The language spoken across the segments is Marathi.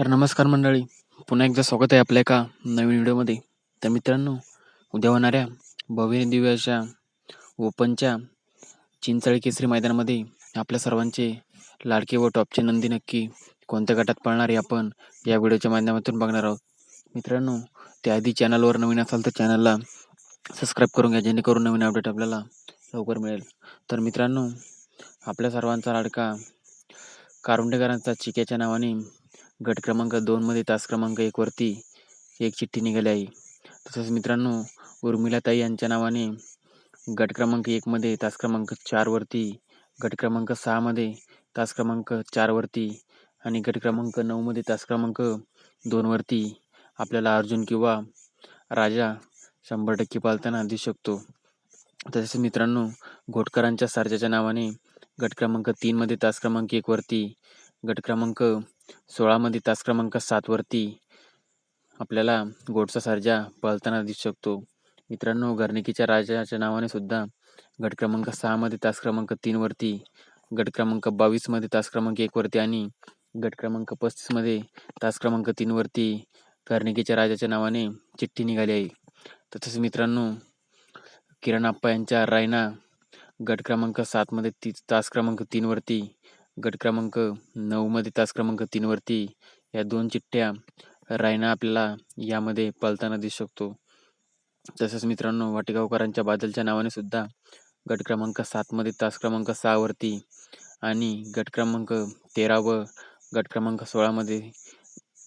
तर नमस्कार मंडळी. पुन्हा एकदा स्वागत आहे आपल्या एका नवीन व्हिडिओमध्ये. तर मित्रांनो उद्या होणाऱ्या भव्य दिव्याच्या ओपनच्या चिंचळी केसरी मैदानामध्ये आपल्या सर्वांचे लाडके व टॉपचे नंदी नक्की कोणत्या गटात पळणार आपण या व्हिडिओच्या माध्यमातून बघणार आहोत. मित्रांनो त्याआधी चॅनलवर नवीन असाल तर चॅनलला सबस्क्राईब करून घ्या जेणेकरून नवीन अपडेट आपल्याला लवकर मिळेल. तर मित्रांनो आपल्या सर्वांचा लाडका कारुंडेकरांचा चिक्याच्या नावाने गट क्रमांक दोनमध्ये तास क्रमांक एकवरती एक चिठ्ठी निघाली आहे. तसंच मित्रांनो उर्मिलाताई यांच्या नावाने गट क्रमांक एकमध्ये तास क्रमांक चारवरती गट क्रमांक सहामध्ये तास क्रमांक चारवरती आणि गट क्रमांक नऊमध्ये तास क्रमांक दोनवरती आपल्याला अर्जुन किंवा राजा शंभर टक्के पालताना दिसू शकतो. तसेच मित्रांनो घोटकरांच्या सारजाच्या नावाने गट क्रमांक तीनमध्ये तास क्रमांक एकवरती गट क्रमांक सोळामध्ये तास क्रमांक सातवरती आपल्याला गोडचा सर्जा पळताना दिसू शकतो. मित्रांनो घरणिकीच्या राजाच्या नावाने सुद्धा गट क्रमांक सहामध्ये तास क्रमांक तीनवरती गट क्रमांक बावीसमध्ये तास क्रमांक एकवरती आणि गट क्रमांक पस्तीसमध्ये तास क्रमांक तीनवरती घरणिकीच्या राजाच्या नावाने चिठ्ठी निघाली आहे. तसेच मित्रांनो किरण आप्पा यांच्या रायना गट क्रमांक सातमध्ये ती तास क्रमांक तीनवरती गट क्रमांक नऊमध्ये तास क्रमांक तीनवरती या दोन चिठ्ठ्या रायना आपल्याला यामध्ये पळताना दिसू शकतो. तसंच मित्रांनो वाटेगावकरांच्या बादलच्या नावाने सुद्धा गट क्रमांक सातमध्ये तास क्रमांक सहावरती आणि गट क्रमांक तेरा व गट क्रमांक सोळामध्ये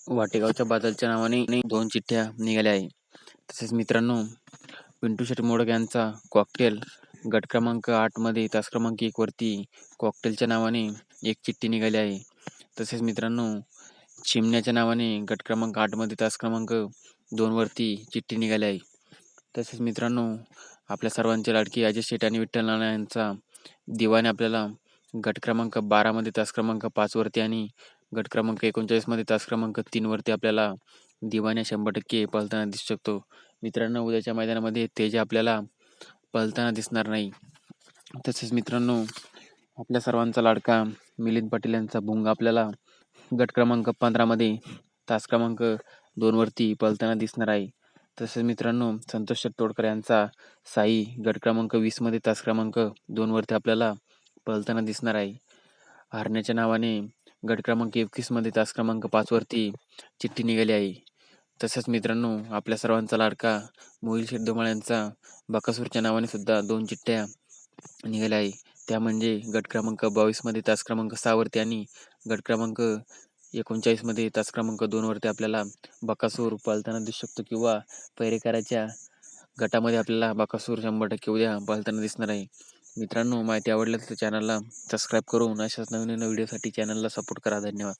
वाटेगावच्या बादलच्या नावाने दोन चिठ्ठ्या निघाल्या आहे. तसेच मित्रांनो पिंटू शेट मोडक यांचा कॉकटेल गट क्रमांक आठमध्ये तास क्रमांक एकवरती कॉकटेलच्या नावाने एक चिठ्ठी निघाली आहे. तसेच मित्रांनो चिमण्याच्या नावाने गट क्रमांक आठमध्ये तास क्रमांक दोनवरती चिठ्ठी निघाली आहे. तसेच मित्रांनो आपल्या सर्वांचे लाडकी अजय शेठ आणि विठ्ठल नाना यांचा दिवाने आपल्याला गट क्रमांक बारामध्ये तास क्रमांक पाचवरती आणि गट क्रमांक एकोणचाळीसमध्ये तास क्रमांक तीनवरती आपल्याला दिवाने शंभर टक्के पळताना दिसू शकतो. मित्रांनो उद्याच्या मैदानामध्ये तेज आपल्याला पळताना दिसणार नाही. तसेच मित्रांनो आपल्या सर्वांचा लाडका मिलिंद पाटील यांचा भुंग आपल्याला गट क्रमांक पंधरामध्ये तास क्रमांक दोनवरती पळताना दिसणार आहे. तसेच मित्रांनो संतोष तोडकर यांचा साई गट क्रमांक वीसमध्ये तास क्रमांक दोनवरती आपल्याला पळताना दिसणार आहे. हरण्याच्या नावाने गट क्रमांक एकवीसमध्ये तास क्रमांक पाचवरती चिठ्ठी निघाली आहे. तसंच मित्रांनो आपल्या सर्वांचा लाडका मोहिल शेड्डोमाळ यांचा बकासूरच्या नावाने सुद्धा दोन चिठ्ठ्या निघाल्या आहे. त्या म्हणजे गट क्रमांक बावीसमध्ये तास क्रमांक सहावरती आणि गट क्रमांक एकोणचाळीसमध्ये तास क्रमांक दोनवरती आपल्याला बकासूर पालताना दिसू शकतो किंवा पैरेकराच्या गटामध्ये आपल्याला बकासूर शंभर टक्के उद्या पालताना दिसणार आहे. मित्रांनो माहिती आवडल्यास तर चॅनलला सबस्क्राईब करून अशाच नवीन नवीन व्हिडिओसाठी चॅनलला सपोर्ट करा. धन्यवाद.